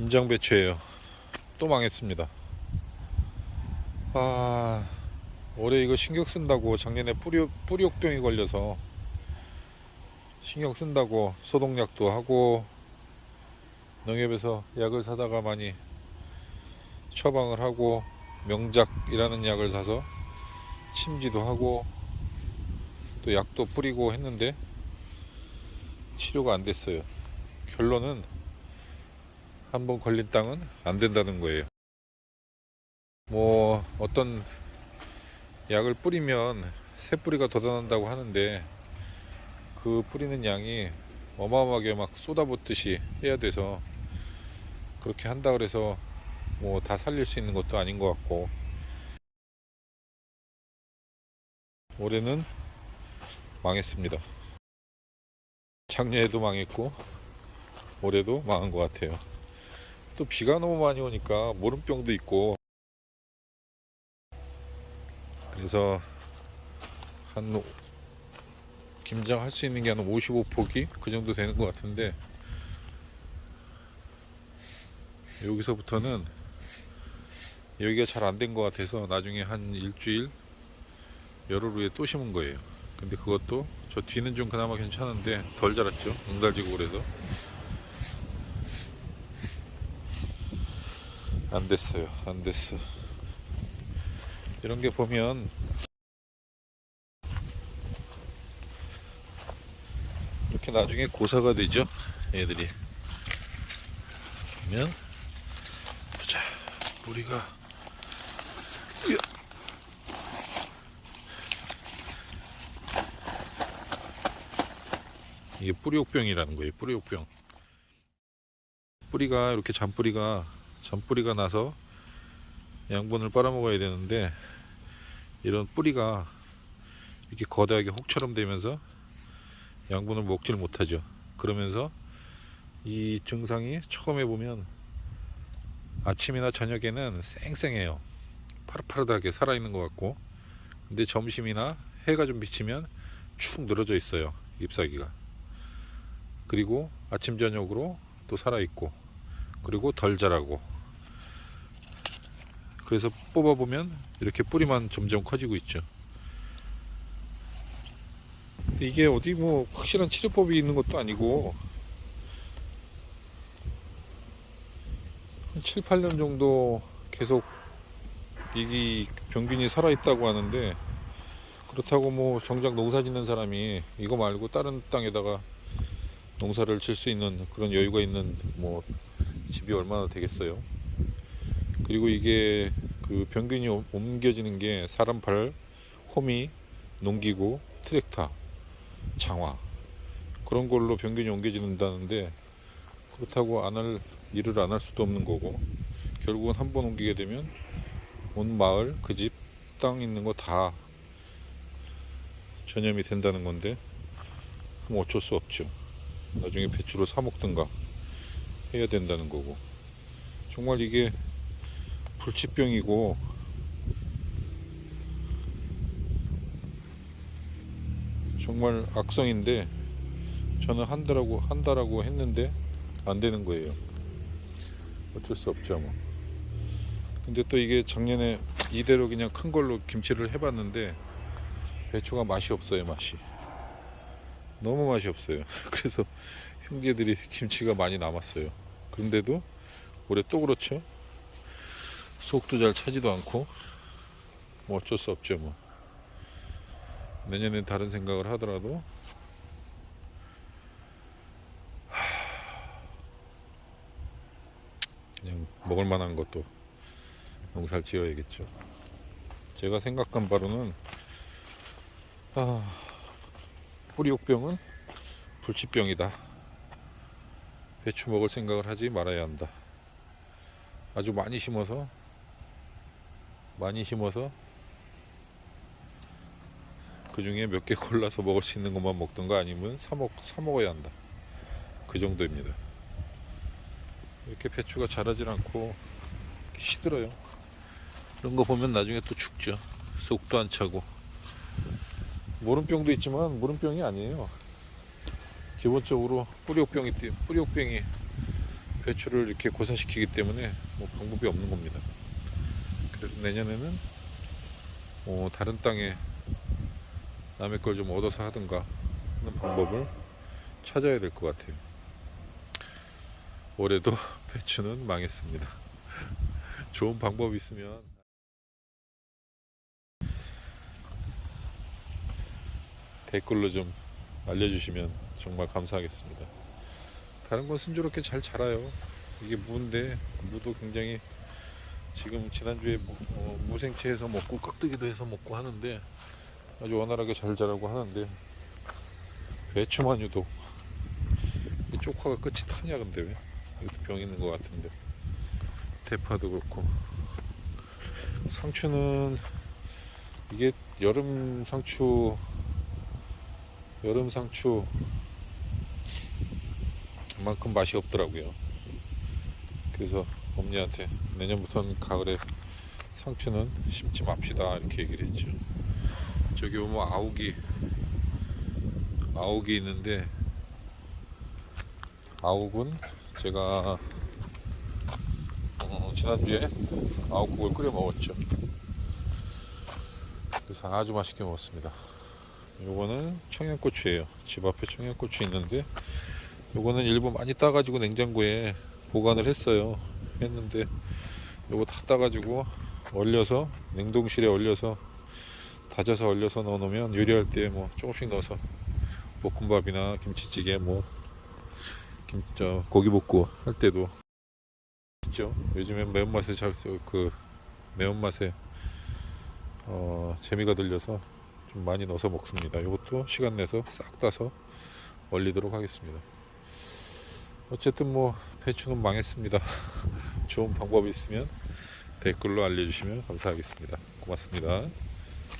김장 배추예요. 또 망했습니다. 아 올해 이거 신경 쓴다고 작년에 뿌리 뿌리옥병이 걸려서 신경 쓴다고 소독약도 하고 농협에서 약을 사다가 많이 처방을 하고 명작이라는 약을 사서 침지도 하고 또 약도 뿌리고 했는데 치료가 안 됐어요. 결론은 한번 걸린 땅은 안 된다는 거예요. 뭐 어떤 약을 뿌리면 새 뿌리가 돋아난다고 하는데 그 뿌리는 양이 어마어마하게 막 쏟아붓듯이 해야 돼서 그렇게 한다 그래서 뭐 다 살릴 수 있는 것도 아닌 것 같고 올해는 망했습니다. 작년에도 망했고 올해도 망한 것 같아요. 또 비가 너무 많이 오니까 모름병도 있고 그래서 한 오- 김장 할 수 있는 게 한 55포기 그 정도 되는 것 같은데 여기서부터는 여기가 잘 안 된 것 같아서 나중에 한 일주일 열흘 후에 또 심은 거예요. 근데 그것도 저 뒤는 좀 그나마 괜찮은데 덜 자랐죠. 응달지고 그래서 안 됐어요. 안 됐어. 이런 게 보면 이렇게 나중에 고사가 되죠. 애들이. 그러면 보자. 우리가. 이게 뿌리옥병이라는 거예요. 뿌리옥병. 뿌리가 이렇게 잔뿌리가 잔뿌리가 나서 양분을 빨아먹어야 되는데 이런 뿌리가 이렇게 거대하게 혹처럼 되면서 양분을 먹질 못하죠. 그러면서 이 증상이 처음에 보면 아침이나 저녁에는 쌩쌩해요. 파릇파릇하게 살아있는 것 같고 근데 점심이나 해가 좀 비치면 축 늘어져 있어요. 잎사귀가. 그리고 아침 저녁으로 또 살아있고 그리고 덜 자라고 그래서 뽑아보면 이렇게 뿌리만 점점 커지고 있죠. 이게 어디 뭐 확실한 치료법이 있는 것도 아니고 한 7, 8년 정도 계속 이 병균이 살아있다고 하는데 그렇다고 뭐 정작 농사 짓는 사람이 이거 말고 다른 땅에다가 농사를 질 수 있는 그런 여유가 있는 뭐 집이 얼마나 되겠어요. 그리고 이게 그 병균이 옮- 옮겨지는 게 사람 팔, 호미, 농기구, 트랙터, 장화 그런 걸로 병균이 옮겨진다는데 그렇다고 안 할 일을 안 할 수도 없는 거고 결국은 한 번 옮기게 되면 온 마을 그 집 땅 있는 거 다 전염이 된다는 건데 그럼 어쩔 수 없죠. 나중에 배추를 사 먹든가 해야 된다는 거고 정말 이게 불치병이고 정말 악성인데 저는 한다라고 한다라고 했는데 안 되는 거예요. 어쩔 수 없죠 뭐. 근데 또 이게 작년에 이대로 그냥 큰 걸로 김치를 해봤는데 배추가 맛이 없어요 맛이. 너무 맛이 없어요. 그래서 형제들이 김치가 많이 남았어요. 그런데도 올해 또 그렇죠. 속도 잘 차지도 않고 뭐 어쩔 수 없죠 뭐. 내년엔 다른 생각을 하더라도 하, 그냥 먹을 만한 것도 농사를 지어야겠죠. 제가 생각한 바로는 아, 뿌리옥병은 불치병이다. 배추 먹을 생각을 하지 말아야 한다. 아주 많이 심어서 많이 심어서 그 중에 몇 개 골라서 먹을 수 있는 것만 먹던가 아니면 사먹 사 먹어야 한다. 그 정도입니다. 이렇게 배추가 자라질 않고 시들어요. 이런 거 보면 나중에 또 죽죠. 속도 안 차고. 모름병도 있지만 모름병이 아니에요. 기본적으로 뿌리옥병이 뿌리옥병이 배추를 이렇게 고사시키기 때문에 뭐 방법이 없는 겁니다. 그래서 내년에는 뭐 다른 땅에 남의 걸 좀 얻어서 하든가 하는 방법을 찾아야 될 것 같아요. 올해도 배추는 망했습니다. 좋은 방법이 있으면 댓글로 좀 알려주시면 정말 감사하겠습니다. 다른 건 순조롭게 잘 자라요. 이게 무인데 무도 굉장히 지금 지난주에 무, 어, 무생채해서 먹고 깍두기도 해서 먹고 하는데 아주 원활하게 잘 자라고 하는데 배추만 유독 이 쪽화가 끝이 타냐 근데 왜? 이것도 병 있는 것 같은데. 대파도 그렇고. 상추는 이게 여름 상추 여름 상추. 만큼 맛이 없더라고요. 그래서 엄니한테 내년부터는 가을에 상추는 심지 맙시다 이렇게 얘기를 했죠. 저기 보면 아욱이 아욱이 있는데 아욱은 제가 어, 지난주에 아욱국을 끓여 먹었죠. 그래서 아주 맛있게 먹었습니다. 요거는 청양고추예요. 집 앞에 청양고추 있는데 요거는 일부 많이 따가지고 냉장고에 보관을 했어요. 했는데 요거 다 따가지고 얼려서 냉동실에 얼려서 다져서 얼려서 넣어놓으면 요리할 때 뭐 조금씩 넣어서 볶음밥이나 김치찌개 뭐 김, 저 고기 볶고 할 때도 있죠. 요즘엔 매운맛에 잘, 그 매운맛에 어, 재미가 들려서 좀 많이 넣어서 먹습니다. 이것도 시간 내서 싹 따서 얼리도록 하겠습니다. 어쨌든 뭐 배추는 망했습니다. 좋은 방법이 있으면 댓글로 알려주시면 감사하겠습니다. 고맙습니다.